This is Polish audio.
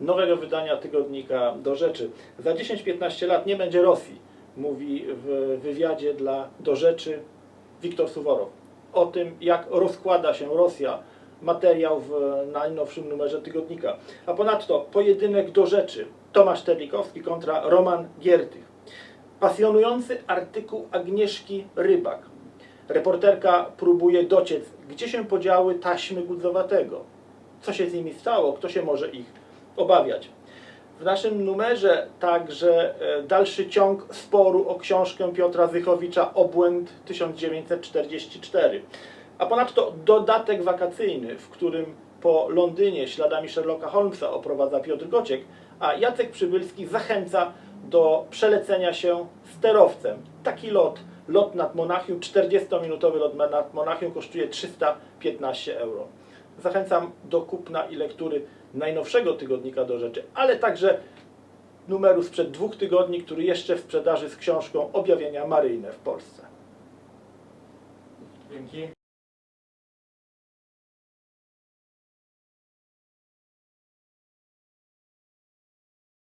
nowego wydania tygodnika do rzeczy. Za 10-15 lat nie będzie Rosji, mówi w wywiadzie dla do rzeczy Wiktor Suworow. O tym, jak rozkłada się Rosja, materiał w najnowszym numerze tygodnika. A ponadto pojedynek do rzeczy. Tomasz Terlikowski kontra Roman Giertych. Pasjonujący artykuł Agnieszki Rybak. Reporterka próbuje dociec, gdzie się podziały taśmy Gudzowatego. Co się z nimi stało, kto się może ich obawiać. W naszym numerze także e, dalszy ciąg sporu o książkę Piotra Zychowicza Obłęd 1944. A ponadto dodatek wakacyjny, w którym po Londynie śladami Sherlocka Holmesa oprowadza Piotr Gociek, a Jacek Przybylski zachęca do przelecenia się sterowcem. Taki lot, lot nad Monachium, 40-minutowy lot nad Monachium kosztuje 315 euro. Zachęcam do kupna i lektury najnowszego tygodnika do rzeczy, ale także numeru sprzed dwóch tygodni, który jeszcze w sprzedaży z książką Objawienia Maryjne w Polsce. Dzięki.